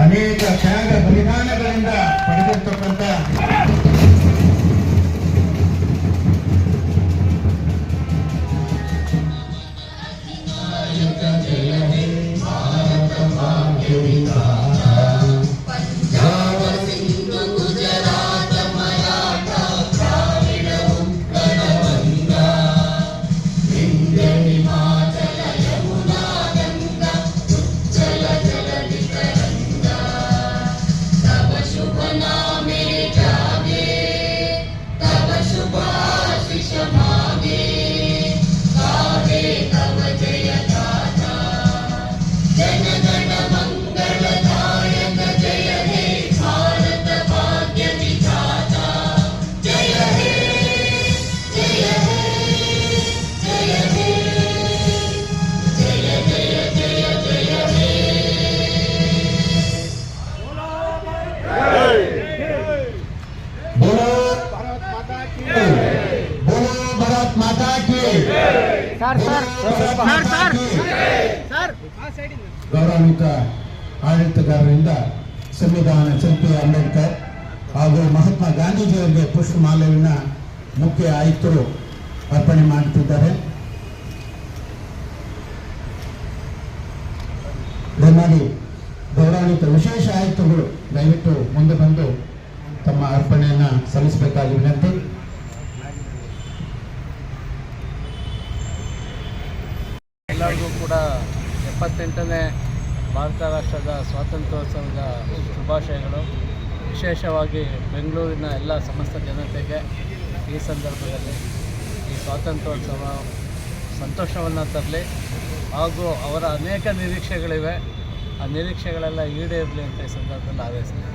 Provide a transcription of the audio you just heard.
ಅನೇಕ ತ್ಯಾಗ ಬಲಿದಾನಗಳಿಂದ ಪಡೆದಿರ್ತಕ್ಕಂಥ ಗೌರವಾನ್ವಿತ ಆಡಳಿತಗಾರರಿಂದ ಸಂವಿಧಾನ ಶಿಲ್ಪಿ ಅಂಬೇಡ್ಕರ್ ಹಾಗೂ ಮಹಾತ್ಮ ಗಾಂಧೀಜಿಯವರಿಗೆ ಪುಷ್ಪಮಾಲೆಯನ್ನ ಮುಖ್ಯ ಆಯುಕ್ತರು ಅರ್ಪಣೆ ಮಾಡುತ್ತಿದ್ದಾರೆ. ದಯಮಾಡಿ ಗೌರವಾನ್ವಿತ ವಿಶೇಷ ಆಯುಕ್ತಗಳು ದಯವಿಟ್ಟು ಮುಂದೆ ಬಂದು ತಮ್ಮ ಅರ್ಪಣೆಯನ್ನು ಸಲ್ಲಿಸಬೇಕಾಗಿ ವಿನಂತಿ. ಕೂಡ ಎಪ್ಪತ್ತೆಂಟನೇ ಭಾರತ ರಾಷ್ಟ್ರದ ಸ್ವಾತಂತ್ರ್ಯೋತ್ಸವದ ಶುಭಾಶಯಗಳು. ವಿಶೇಷವಾಗಿ ಬೆಂಗಳೂರಿನ ಎಲ್ಲ ಸಮಸ್ತ ಜನತೆಗೆ ಈ ಸಂದರ್ಭದಲ್ಲಿ ಈ ಸ್ವಾತಂತ್ರ್ಯೋತ್ಸವ ಸಂತೋಷವನ್ನು ತರಲಿ. ಹಾಗೂ ಅವರ ಅನೇಕ ನಿರೀಕ್ಷೆಗಳಿವೆ. ಆ ನಿರೀಕ್ಷೆಗಳೆಲ್ಲ ಈಡೇರಲಿ ಅಂತ ಈ ಸಂದರ್ಭದಲ್ಲಿ ಹಾರೈಸ್ತೀನಿ